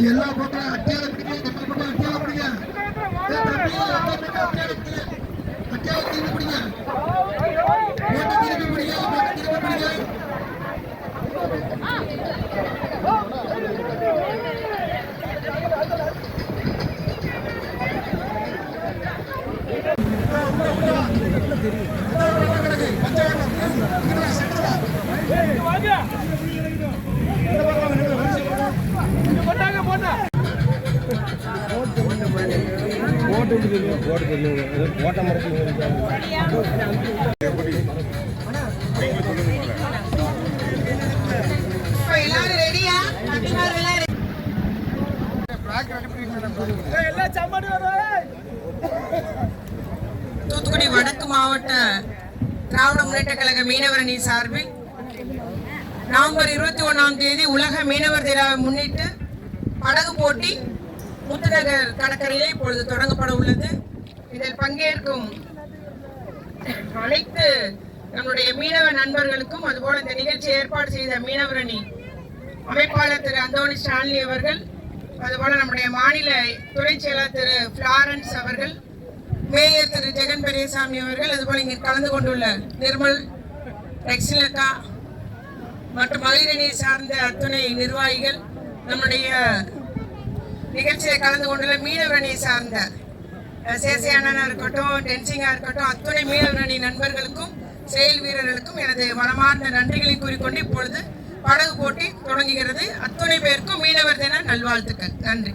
எல்லா பக்கம் அட்டியால தம்பி, அட்டியால அட்டியால திருப்பி திருப்பி திருப்பி எல்லாரும் ரெடியா தூத்துக்குடி வடக்கு மாவட்ட திராவிட முன்னேற்ற கழக மீனவரணி சார்பில் நவம்பர் இருபத்தி ஒன்னாம் தேதி உலக மீனவர் தினாவை முன்னிட்டு படகு போட்டி முத்துநகர் கடற்கரையில் இப்பொழுது தொடங்கப்பட உள்ளது. இதில் பங்கேற்கும் அனைத்து நம்முடைய மீனவ நண்பர்களுக்கும் அதுபோல இந்த நிகழ்ச்சி ஏற்பாடு செய்த மீனவரணி அமைப்பாளர் திரு அந்தோணி ஸ்டான்லி அவர்கள் அதுபோல நம்முடைய மாநில துணை செயலர் திரு பிளாரன்ஸ் அவர்கள் மேயர் திரு ஜெகன் பெரியசாமி அவர்கள் அதுபோல இங்கே கலந்து கொண்டுள்ள நிர்மல் ரெக்ஸிலக்கா மற்றும் மகளிரணி சார்ந்த அத்துணை நிர்வாகிகள் நம்முடைய நிகழ்ச்சியை கலந்து கொண்டுள்ள மீனவரணியை சார்ந்த சேசை அண்ணனாக இருக்கட்டும் டென்சிங்கா இருக்கட்டும் அத்துணை மீனவரணி நண்பர்களுக்கும் செயல் வீரர்களுக்கும் எனது மனமார்ந்த நன்றிகளை கூறிக்கொண்டு இப்பொழுது படகு போட்டி தொடங்குகிறது. அத்துணை பேருக்கும் மீனவர் தின நல்வாழ்த்துக்கள். நன்றி.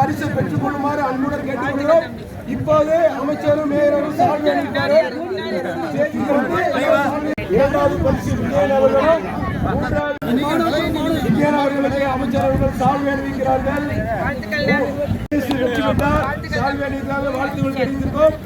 பரிசு பெற்றுக் கொள்ளுமாறு அன்புடன் கேட்டுக்கொள்கிறோம். இப்போது அமைச்சரும் மேயரும் சால்வை இரண்டாவது பரிசு விஜயன் அவர்களும் மூன்றாவது விஜயன் அவர்களுக்கு அமைச்சர் அவர்கள் சால்வை அணிவிக்கிறார்கள் சால்வை வாழ்த்துக்கள் தெரிவித்திருக்கோம்